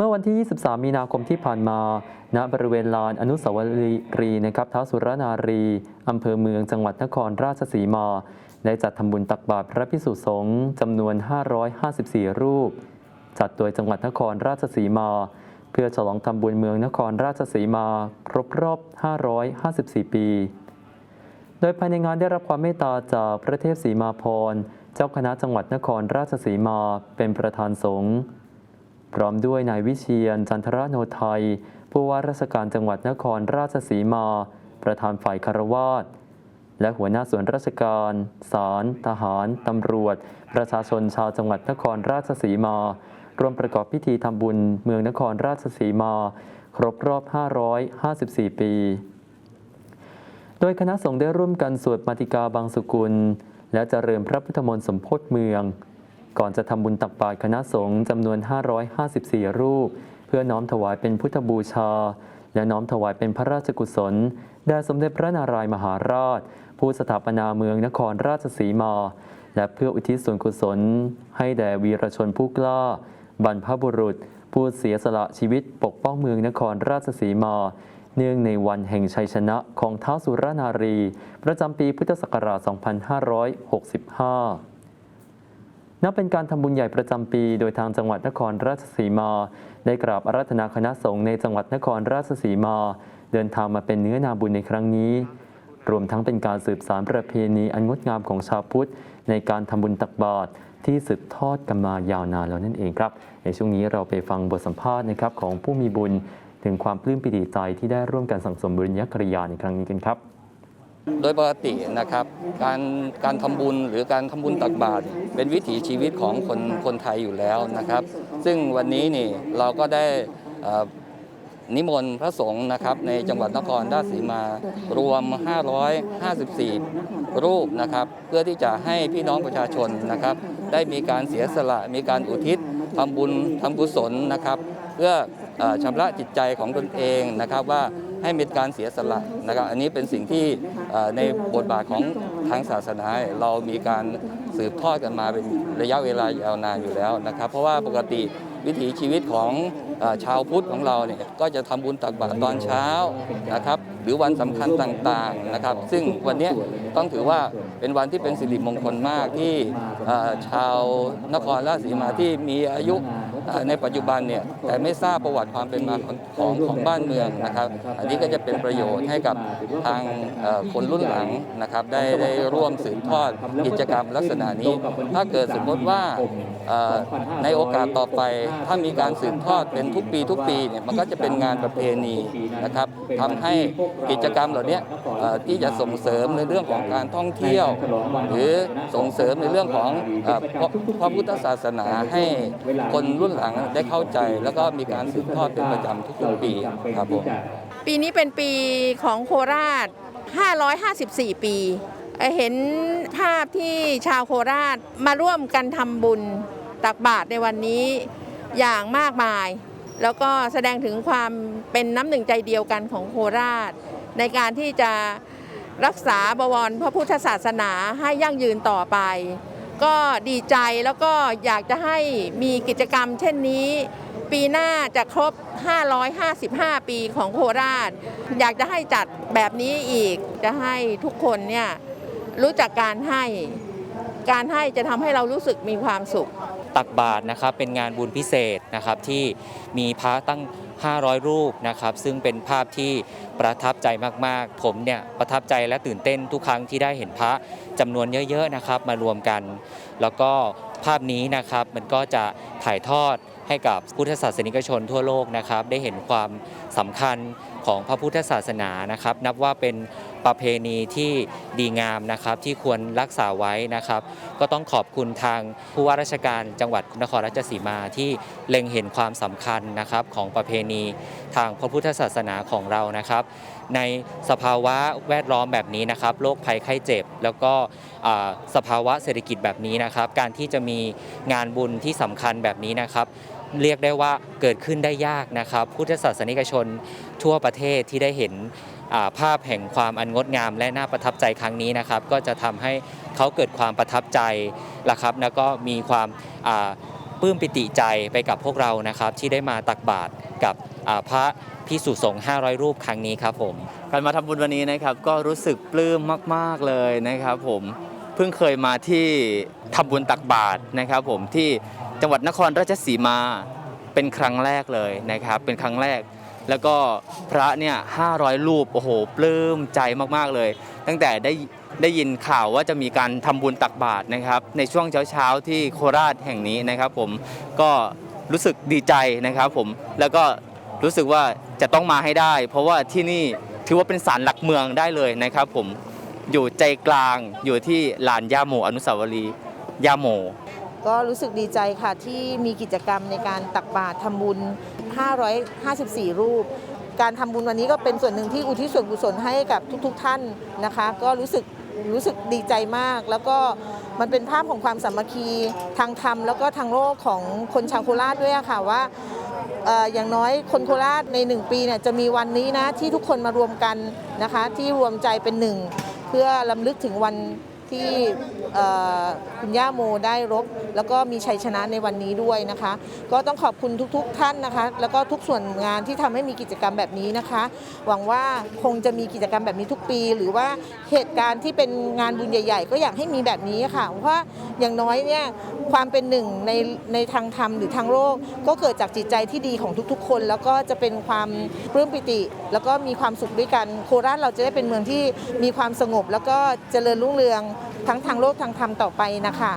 เมื่อวันที่ 23 มีนาคมที่ผ่านมา ณ บริเวณลานอนุสาวรีย์นะครับท้าวสุรนารี อำเภอเมืองจังหวัดนครราชสีมา ได้จัดทำบุญตักบาตรพระพิสุสงฆ์จำนวน 554 รูป จัดโดยจังหวัดนครราชสีมา เพื่อฉลองทำบุญเมืองนครราชสีมา ครบรอบ 554 ปี โดยภายในงานได้รับความเมตตาจากพระเทพสีมาพร เจ้าคณะจังหวัดนครราชสีมา เป็นประธานสงฆ์ พร้อมด้วยนายวิเชียนจันทรโนไทย ผู้ว่าราชการจังหวัดนครราชสีมา ประธานฝ่ายคารวาสและหัวหน้าส่วนราชการ ศาล ทหาร ตำรวจ ประชาชนชาวจังหวัดนครราชสีมา ร่วมประกอบพิธีทำบุญเมืองนครราชสีมา ครบรอบ 554 ปี โดยคณะสงฆ์ได้ร่วมกันสวดมาติกาบางสุกุล และเจริญพระพุทธมนต์สมโพธิเมือง ก่อนจะทำบุญตักบาตรคณะสงฆ์จำนวน 554 รูป เพื่อน้อมถวายเป็นพุทธบูชา และน้อมถวายเป็นพระราชกุศลแด่สมเด็จพระนารายมหาราช ผู้สถาปนาเมืองนครราชสีมา และเพื่ออุทิศส่วนกุศล ให้แด่วีรชนผู้กล้า บรรพบุรุษ ผู้เสียสละชีวิตปกป้องเมืองนครราชสีมาเนื่องในวันแห่งชัยชนะของท้าวสุรนารี ประจำปีพุทธศักราช 2565 นับเป็นการทำบุญใหญ่ประจำปี โดยทางจังหวัดนครราชสีมา ได้กราบอาราธนาคณะสงฆ์ในจังหวัดนครราชสีมา เดินทางมาเป็นเนื้อนาบุญในครั้งนี้ รวมทั้งเป็นการสืบสานประเพณีอันงดงามของชาวพุทธ ในการทำบุญตักบาตรที่สืบทอดกันมายาวนานแล้วนั่นเองครับ ในช่วงนี้เราไปฟังบทสัมภาษณ์นะครับของผู้มีบุญ ถึงความปลื้มปิติใจที่ได้ร่วมกันสั่งสมบุญญกริยาในครั้งนี้กันครับ โดยปกตินะครับการการทำบุญหรือการทำบุญตักบาตรเป็นวิถีชีวิตของคนคนไทยอยู่แล้วนะครับ ซึ่งวันนี้นี่เราก็ได้นิมนต์พระสงฆ์นะครับในจังหวัดนครราชสีมารวม 554 รูปนะครับ เพื่อที่จะให้พี่น้องประชาชนนะครับ ได้มีการเสียสละมีการอุทิศทำบุญทำกุศลนะครับ เพื่อ ชำระจิตใจของตนเองนะครับว่าให้มีการเสียสละนะครับ อันนี้เป็นสิ่งที่ในบทบาทของทางศาสนาเรามีการสืบทอดกันมาเป็นระยะเวลายาวนานอยู่แล้วนะครับ เพราะว่าปกติวิถีชีวิตของอชาวพุทธของเราเนี่ยก็จะทำบุญตักบาตรตอนเช้านะครับ รือวันสำคัญต่างๆนะครับ ซึ่งวันนี้ต้องถือว่าเป็นวันที่เป็นสิริมงคลมากที่ชาวนครราชสีมาที่มีอายุในปัจจุบันเนี่ยแต่ไม่ทราบประวัติความเป็นมาของของของบ้านเมืองนะครับ อันนี้ก็จะเป็นประโยชน์ให้กับทางคนรุ่นหลังนะครับ ได้ได้ร่วมสืบทอดกิจกรรมลักษณะนี้ ถ้าเกิดสมมติว่าในโอกาสต่อไปถ้ามีการสืบทอดเป็นทุกปีทุกปีเนี่ยมันก็จะเป็นงานประเพณีนะครับ ทำให้กิจกรรมเหล่านี้เอ่อที่จะส่งเสริมในเรื่องของการท่องเที่ยว หรือส่งเสริมในเรื่องของเอ่อพระพระพุทธศาสนาให้คนรุ่นหลังได้เข้าใจ แล้วก็มีการสืบทอดเป็นประจำทุกๆปีครับผมปีนี้เป็นปีของโคราช 554 ปีเอ่อเห็นภาพที่ชาวโคราชมาร่วมกันทำบุญตักบาตรในวันนี้อย่างมากมาย แล้วก็แสดงถึงความเป็นน้ำหนึ่งใจเดียวกันของโคราช ในการที่จะรักษาบวรพระพุทธศาสนาให้ยั่งยืนต่อไป ก็ดีใจแล้วก็อยากจะให้มีกิจกรรมเช่นนี้ ปีหน้าจะครบ 555 ปีของโคราช อยากจะให้จัดแบบนี้อีกจะให้ทุกคนเนี่ยรู้จักการให้ การให้จะทำให้เรารู้สึกมีความสุข ตักบาตรนะครับเป็นงานบุญพิเศษนะครับที่มีพระตั้ง 500 รูปนะครับซึ่งเป็นภาพที่ประทับใจมากๆ ผมเนี่ยประทับใจและตื่นเต้นทุกครั้งที่ได้เห็นพระจำนวนเยอะๆนะครับมารวมกัน แล้วก็ภาพนี้นะครับมันก็จะถ่ายทอด ให้กับพุทธศาสนิกชนทั่วโลกนะครับ ได้เห็นความสำคัญของพระพุทธศาสนานะครับ นับว่าเป็นประเพณีที่ดีงามนะครับที่ควรรักษาไว้นะครับ ก็ต้องขอบคุณทางผู้ว่าราชการจังหวัดนครราชสีมาที่เล็งเห็นความสำคัญนะครับของประเพณีทางพระพุทธศาสนาของเรานะครับ ในสภาวะแวดล้อมแบบนี้นะครับโรคภัยไข้เจ็บ แล้วก็สภาวะเศรษฐกิจแบบนี้นะครับ การที่จะมีงานบุญที่สำคัญแบบนี้นะครับ เรียกได้ว่าเกิดขึ้นได้ยากนะครับ พุทธศาสนิกชนทั่วประเทศที่ได้เห็นภาพแห่งความอันงดงาม และน่าประทับใจครั้งนี้นะครับ ก็จะทำให้เขาเกิดความประทับใจละครับ แล้วก็มีความปลื้มปิติใจไปกับพวกเรานะครับ ที่ได้มาตักบาตรกับพระพิสุสงฆ์500 รูปครั้งนี้ครับผมการมาทำบุญวันนี้นะครับ ก็รู้สึกปลื้มมาก ๆเลยนะครับ ผมเพิ่งเคยมาที่ทำบุญตักบาตรนะครับ ผมที่ จังหวัดนครราชสีมาเป็นครั้งแรกเลยนะครับเป็นครั้งแรก แล้วก็พระเนี่ย500 รูปโอ้โหปลื้มใจมากๆเลย ตั้งแต่ได้ได้ยินข่าวว่าจะมีการทำบุญตักบาตรนะครับ ในช่วงเช้าๆที่โคราชแห่งนี้นะครับ ผมก็รู้สึกดีใจนะครับผมแล้วก็รู้สึกว่าจะต้องมาให้ได้ เพราะว่าที่นี่ถือว่าเป็นศาลหลักเมืองได้เลยนะครับ ผมอยู่ใจกลางอยู่ที่ลานย่าโมอนุสาวรีย์ย่าโม ก็รู้สึกดีใจค่ะที่มีกิจกรรมในการตักบาตรทำบุญ 554 รูป การทำบุญวันนี้ก็เป็นส่วนหนึ่งที่อุทิศส่วนกุศลให้กับทุกๆทท่านนะคะ ก็รู้สึกรู้สึกดีใจมาก แล้วก็มันเป็นภาพของความสามัคคีทางธรรม แล้วก็ทางโลกของคนชาวโคราชด้วยค่ะว่าอย่างน้อยคนโคราชในหนึ่งปีเนี่ยจะมีวันนี้นะที่ทุกคนมารวมกันนะคะที่รวมใจเป็นหนึ่งเพื่อลำลึกถึงวัน ที่คุณย่าโมได้รบ แล้วก็มีชัยชนะในวันนี้ด้วยนะคะ ก็ต้องขอบคุณทุกๆ ท่านนะคะ แล้วก็ทุกส่วนงานที่ทำให้มีกิจกรรมแบบนี้นะคะ หวังว่าคงจะมีกิจกรรมแบบนี้ทุกปี หรือว่าเหตุการณ์ที่เป็นงานบุญใหญ่ ๆ ก็อยากให้มีแบบนี้ค่ะเพราะอย่างน้อยเนี่ย ความเป็นหนึ่งในในทางธรรมหรือทางโลกก็เกิดจากจิตใจที่ดีของทุกๆ คน แล้วก็จะเป็นความปลื้มปิติ แล้วก็มีความสุขด้วยกัน โคราชเราจะได้เป็นเมืองที่มีความสงบ แล้วก็เจริญรุ่งเรืองทั้งทางโลกทางธรรมต่อไปนะคะ